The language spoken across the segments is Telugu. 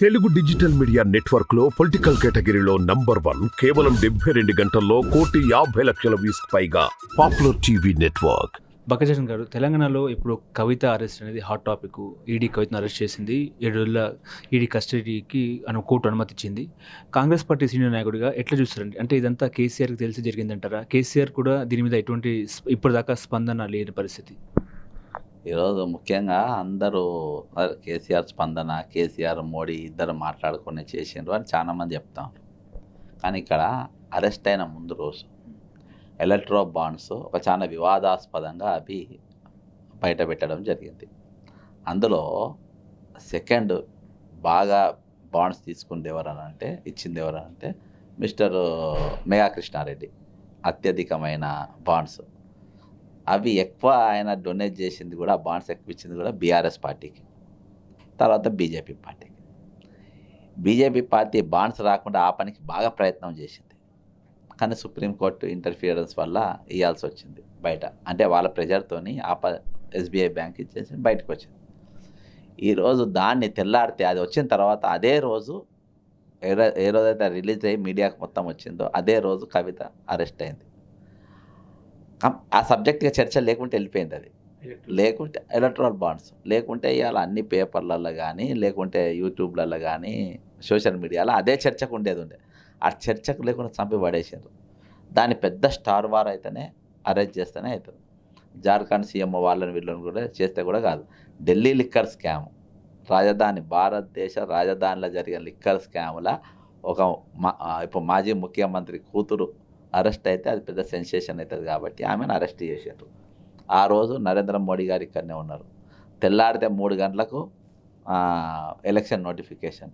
తెలుగు డిజిటల్ మీడియా నెట్వర్క్లో పొలిటికల్ కేటగిరీలో నంబర్ వన్ కేవలం డెబ్బై రెండు గంటల్లో కోటి యాభై లక్షల వ్యూస్ పైగా పాపులర్ టీవీ నెట్వర్క్. బకజన్ గారు తెలంగాణలో ఇప్పుడు కవిత అరెస్ట్ అనేది హాట్ టాపిక్. ఈడీ కవితను అరెస్ట్ చేసింది. ఏడు రోజుల ఈడీ కస్టడీకి అను కోర్టు అనుమతి ఇచ్చింది. కాంగ్రెస్ పార్టీ సీనియర్ నాయకుడిగా ఎట్లా చూస్తారండి? అంటే ఇదంతా కేసీఆర్కి తెలిసి జరిగిందంటారా? కేసీఆర్ కూడా దీని మీద ఎటువంటి స్ప- ఇప్పటిదాకా స్పందన లేని పరిస్థితి. ఈరోజు ముఖ్యంగా అందరూ కేసీఆర్ స్పందన కేసీఆర్ మోడీ ఇద్దరు మాట్లాడుకునే చేసిండ్రు అని చాలామంది చెప్తాం. కానీ ఇక్కడ అరెస్ట్ అయిన ముందు రోజు ఎలక్ట్రో బాండ్స్ ఒక చాలా వివాదాస్పదంగా అవి బయట పెట్టడం జరిగింది. అందులో సెకండ్ బాగా బాండ్స్ తీసుకుంది ఎవరనంటే ఇచ్చింది ఎవరనంటే మిస్టర్ మేఘా కృష్ణారెడ్డి అత్యధికమైన బాండ్స్. అవి ఎక్కువ ఆయన డొనేట్ చేసింది కూడా బాండ్స్ ఎక్కువ ఇచ్చింది కూడా బీఆర్ఎస్ పార్టీకి. తర్వాత బీజేపీ పార్టీకి బీజేపీ పార్టీ. బాండ్స్ రాకుండా ఆ పనికి బాగా ప్రయత్నం చేసింది. కానీ సుప్రీంకోర్టు ఇంటర్ఫియరెన్స్ వల్ల ఇవ్వాల్సి వచ్చింది బయట. అంటే వాళ్ళ ప్రెజర్తోని ఆప ఎస్బీఐ బ్యాంక్ ఇచ్చేసి బయటకు వచ్చింది. ఈరోజు దాన్ని తెల్లారితే అది వచ్చిన తర్వాత అదే రోజు ఏ ఏ రోజైతే రిలీజ్ అయ్యి మీడియాకు మొత్తం వచ్చిందో అదే రోజు కవిత అరెస్ట్ అయింది. ఆ సబ్జెక్ట్గా చర్చ లేకుంటే వెళ్ళిపోయింది అది. లేకుంటే ఎలక్ట్రల్ బాండ్స్ లేకుంటే ఇవాళ అన్ని పేపర్లలో కానీ లేకుంటే యూట్యూబ్లలో కానీ సోషల్ మీడియాలో అదే చర్చకు ఉండేది ఉండే. ఆ చర్చకు లేకుండా చంపి పడేసారు దాని పెద్ద స్టార్ వార్ అయితేనే అరెస్ట్ చేస్తేనే అవుతుంది జార్ఖండ్ సీఎం వాళ్ళని వీళ్ళని కూడా చేస్తే కూడా కాదు. Delhi liquor scam. రాజధాని భారతదేశ రాజధానిలో జరిగిన లిక్కర్ స్కాముల ఒక మా ఇప్పుడు మాజీ ముఖ్యమంత్రి కూతురు అరెస్ట్ అయితే అది పెద్ద సెన్సేషన్ అవుతుంది కాబట్టి ఆమెను అరెస్ట్ చేశారు ఆ రోజు నరేంద్ర మోడీ గారు ఇక్కడనే ఉన్నారు. తెల్లారితే మూడు గంటలకు ఎలక్షన్ నోటిఫికేషన్.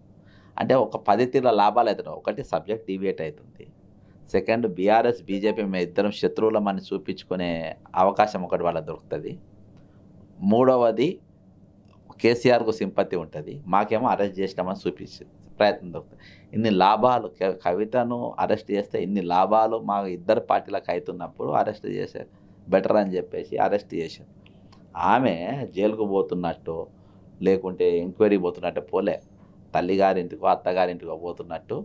అంటే ఒక పది తీర్ల లాభాలు అవుతున్నాయి. ఒకటి సబ్జెక్ట్ డివియేట్ అవుతుంది. సెకండ్ బీఆర్ఎస్ బీజేపీ మేము ఇద్దరం శత్రువులమని చూపించుకునే అవకాశం ఒకటి వాళ్ళకి దొరుకుతుంది. మూడవది కేసీఆర్కు సింపతి ఉంటుంది. మాకేమో అరెస్ట్ చేసినామని చూపించింది ప్రయత్నం దొరుకుతుంది ఇన్ని లాభాలు కవితను అరెస్ట్ చేస్తే ఇన్ని లాభాలు మా ఇద్దరు పార్టీలకు అవుతున్నప్పుడు అరెస్ట్ చేశారు. బెటర్ అని చెప్పేసి అరెస్ట్ చేశారు. ఆమె జైలుకు పోతున్నట్టు లేకుంటే ఎంక్వైరీ పోతున్నట్టు పోలే. తల్లిగారింటికో అత్తగారింటికో పోతున్నట్టు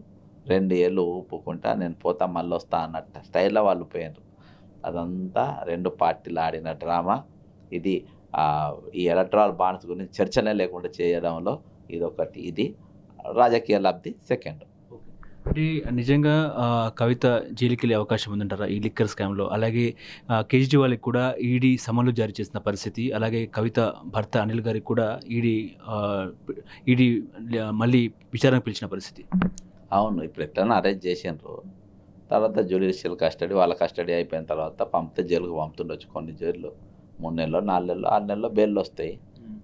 రెండు ఏళ్ళు ఊపుకుంటా నేను పోతా మళ్ళీ వస్తా అన్నట్టు స్టైల్లో వాళ్ళు పోయినారు అదంతా రెండు పార్టీలు ఆడిన డ్రామా. ఇది ఈ ఎలక్ట్రాల్ బాండ్స్ గురించి చర్చనే లేకుండా చేయడంలో ఇది ఒకటి ఇది రాజకీయ లబ్ధి సెకండ్. అంటే నిజంగా కవిత జైలుకి వెళ్ళే అవకాశం ఉందంటారా ఈ లిక్కర్ స్కామ్లో? అలాగే కేజ్రీవాల్కి కూడా ఈడీ సమన్లు జారీ చేసిన పరిస్థితి అలాగే కవిత భర్త అనిల్ గారికి కూడా ఈడీ ఈడీ మళ్ళీ విచారణకు పిలిచిన పరిస్థితి. అవును ఇప్పుడు ఎట్లైనా అరెస్ట్ చేసిండ్రు. తర్వాత జ్యుడిషియల్ కస్టడీ వాళ్ళ కస్టడీ అయిపోయిన తర్వాత పంపితే జైలుకు పంపుతుండొచ్చు కొన్ని జైళ్ళు. మూడు నెలలు నాలుగు నెలలు ఆరు నెలల్లో బెయిల్ వస్తాయి.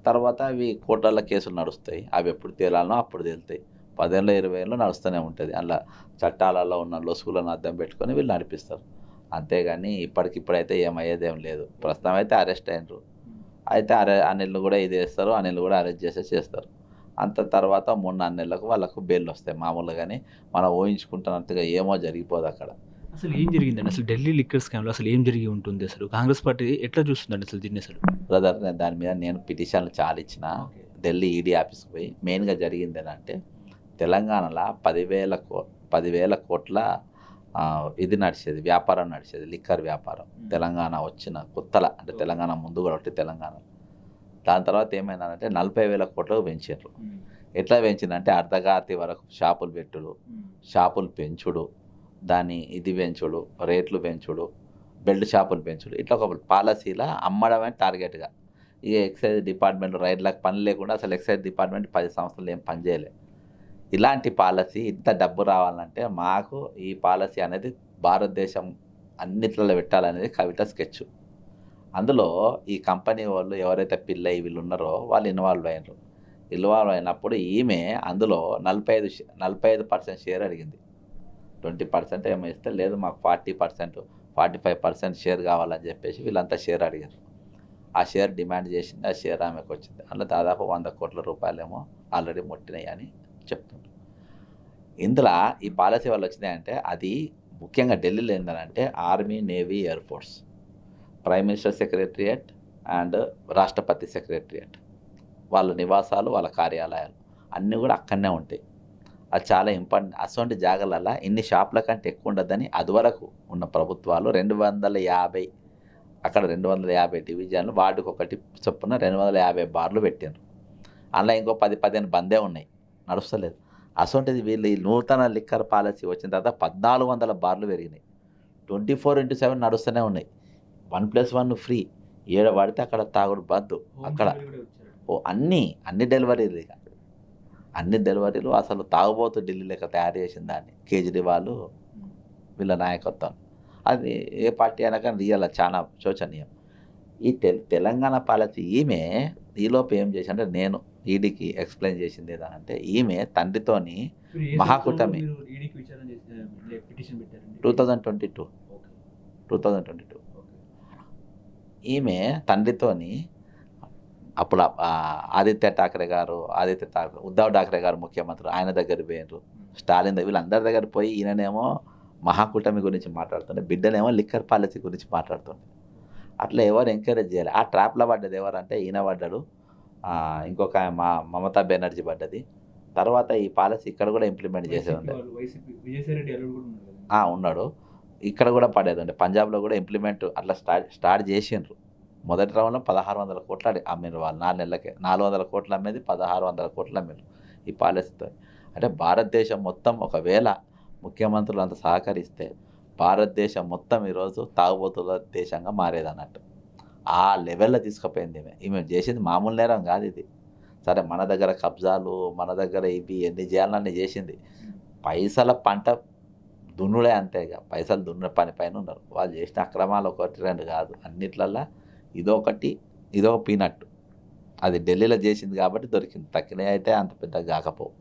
తర్వాత అవి కోర్టుల కేసులు నడుస్తాయి. అవి ఎప్పుడు తేలాలనో అప్పుడు తేలుతాయి. పదేళ్ళ ఇరవై ఏళ్ళు నడుస్తూనే ఉంటుంది. అలా చట్టాలలో ఉన్న లొసుగులను అద్దం పెట్టుకొని వీళ్ళు నడిపిస్తారు. అంతేగాని ఇప్పటికిప్పుడైతే ఏమయ్యేదేం లేదు. ప్రస్తుతం అయితే అరెస్ట్ అయినరు. అయితే అరె అనిల్ని కూడా ఇది వేస్తారు అనిల్ కూడా అరెస్ట్ చేసే చేస్తారు. అంత తర్వాత మూడు నాలుగు నెలలకు వాళ్ళకు బెయిల్ వస్తాయి. మామూలుగానే మనం ఊహించుకుంటున్నట్టుగా ఏమో జరిగిపోదు అక్కడ. అసలు ఏం జరిగిందండి? అసలు ఢిల్లీ లిక్కర్ స్కామ్లో అసలు ఏం జరిగి ఉంటుంది అసలు? కాంగ్రెస్ పార్టీ ఎట్లా చూస్తుందండి అసలు దీన్ని అసలు? బ్రదర్ నేను దాని మీద నేను పిటిషన్లు చాలా ఇచ్చిన ఢిల్లీ ఈడీ ఆఫీస్కి పోయి మెయిన్గా జరిగింది ఏంటంటే తెలంగాణలో పదివేల కో పదివేల కోట్ల ఇది నడిచేది వ్యాపారం నడిచేది లిక్కర్ వ్యాపారం. తెలంగాణ వచ్చిన కొత్తల అంటే తెలంగాణ ముందు కూడా ఒకటి తెలంగాణ. దాని తర్వాత ఏమైందంటే నలభై వేల కోట్లకు పెంచారు ఎట్లా పెంచిందంటే అర్ధగాతి వరకు షాపులు పెట్టుడు షాపులు పెంచుడు దాని ఇది పెంచుడు రేట్లు పెంచుడు బెల్ట్ షాపులు పెంచుడు. ఇట్లా ఒక పాలసీలా అమ్మడమే టార్గెట్గా. ఈ ఎక్సైజ్ డిపార్ట్మెంట్ రైడ్లకు పని లేకుండా అసలు ఎక్సైజ్ డిపార్ట్మెంట్ పది సంవత్సరాలు ఏం పని చేయలే. ఇలాంటి పాలసీ ఇంత డబ్బు రావాలంటే మాకు ఈ పాలసీ అనేది భారతదేశం అన్నిట్లలో పెట్టాలనేది కవిత స్కెచ్. అందులో ఈ కంపెనీ వాళ్ళు ఎవరైతే పిల్ల వీళ్ళు ఉన్నారో వాళ్ళు ఇన్వాల్వ్ అయినారు. ఇన్వాల్వ్ అయినప్పుడు ఈమె అందులో నలభై ఐదు షే- నలభై ఐదు పర్సెంట్ షేర్ అడిగింది. ట్వంటీ పర్సెంట్ ఏమో ఇస్తే లేదు మాకు forty percent forty five percent share కావాలని చెప్పేసి వీళ్ళంతా షేర్ అడిగారు. ఆ షేర్ డిమాండ్ చేసింది ఆ షేర్ ఆమెకు వచ్చింది. అందులో దాదాపు వంద కోట్ల రూపాయలేమో ఆల్రెడీ ముట్టినాయి అని చెప్తున్నారు. ఇందులో ఈ పాలసీ వల్ల వచ్చినాయంటే అది ముఖ్యంగా ఢిల్లీలో ఏంటంటే army navy air force prime minister secretariat and రాష్ట్రపతి సెక్రటరియట్. వాళ్ళ నివాసాలు వాళ్ళ కార్యాలయాలు అన్నీ కూడా అక్కడనే ఉంటాయి. అది చాలా ఇంపార్టెంట్. అటువంటి జాగాలలో ఇన్ని షాపుల కంటే ఎక్కువ ఉండదని అదివరకు ఉన్న ప్రభుత్వాలు రెండు వందల యాభై అక్కడ రెండు వందల యాభై డివిజన్లు వాటికి ఒకటి చొప్పున రెండు వందల యాభై బార్లు పెట్టారు అందులో ఇంకో పది పదిహేను బందే ఉన్నాయి. నడుస్తలేదు. అటువంటిది వీళ్ళు ఈ నూతన లిక్కర్ పాలసీ వచ్చిన తర్వాత పద్నాలుగు వందల బార్లు పెరిగినాయి. ట్వంటీ ఫోర్ ఇంటూ సెవెన్ నడుస్తూనే ఉన్నాయి. One plus one free. ఏడ పడితే అక్కడ తాగుడు బద్దు అక్కడ ఓ అన్నీ అన్ని డెలివరీలు ఇక. అన్ని డెలివరీలు అసలు తాగుబోతు ఢిల్లీ లెక్క తయారు చేసిన దాన్ని. కేజ్రీవాల్ వీళ్ళ నాయకత్వం. అది ఏ పార్టీ అయినా కానీ రియల్ చాలా శోచనీయం. ఈ తె తెలంగాణ పాలసీ ఈమె ఈలోపు ఏం చేసి అంటే నేను ఈడీకి ఎక్స్ప్లెయిన్ చేసింది ఏదంటే ఈమె తండ్రితోని మహాకూటమి. Two thousand twenty two. Two thousand twenty two. ఈమె తండ్రితోని అప్పుడు ఆదిత్య ఠాకరే గారు ఆదిత్య ఠాకరే ఉద్ధవ్ ఠాకరే గారు ముఖ్యమంత్రి ఆయన దగ్గర పోయారు స్టాలిన్ దగ్గర వీళ్ళందరి దగ్గర పోయి ఈయననేమో మహాకూటమి గురించి మాట్లాడుతుండే బిడ్డనేమో లిక్కర్ పాలసీ గురించి మాట్లాడుతుండే. అట్లా ఎవరు ఎంకరేజ్ చేయాలి. ఆ ట్రాప్లో పడ్డది ఎవరంటే ఈయన పడ్డాడు ఇంకొక మా మమతా బెనర్జీ పడ్డది. తర్వాత ఈ పాలసీ ఇక్కడ కూడా ఇంప్లిమెంట్ చేసే ఆ, ఉన్నాడు. ఇక్కడ కూడా పడేది పంజాబ్లో కూడా ఇంప్లిమెంట్ అట్లా స్టార్ట్ స్టార్ట్ చేసిండ్రు. మొదటి రౌండ్లో పదహారు వందల కోట్లు అమ్మిన వాళ్ళు. నాలుగు నెలలకే. నాలుగు వందల కోట్లు అమ్మేది పదహారు వందల కోట్లు అమ్మిండ్రు ఈ పాలసీతో. అంటే భారతదేశం మొత్తం ఒకవేళ ముఖ్యమంత్రులు అంత సహకరిస్తే భారతదేశం మొత్తం ఈరోజు తాగుబోతుల దేశంగా మారేది అన్నట్టు ఆ లెవెల్లో తీసుకుపోయింది ఈమె. ఈమె చేసింది మామూలు నేరం కాదు ఇది. సరే మన దగ్గర కబ్జాలు మన దగ్గర ఇవి ఎన్ని చేయాలని చేసింది. పైసల పంట దున్నుడే అంతే ఇక పైసలు దున్న పని పైన ఉన్నారు. వాళ్ళు చేసిన అక్రమాలు ఒకటి రెండు కాదు. అన్నిట్లల్లో ఇదొకటి ఇదో పీనట్టు అది ఢిల్లీలో చేసింది కాబట్టి దొరికింది. తక్కినవి అయితే అంత పెద్దగా కాకపోవు.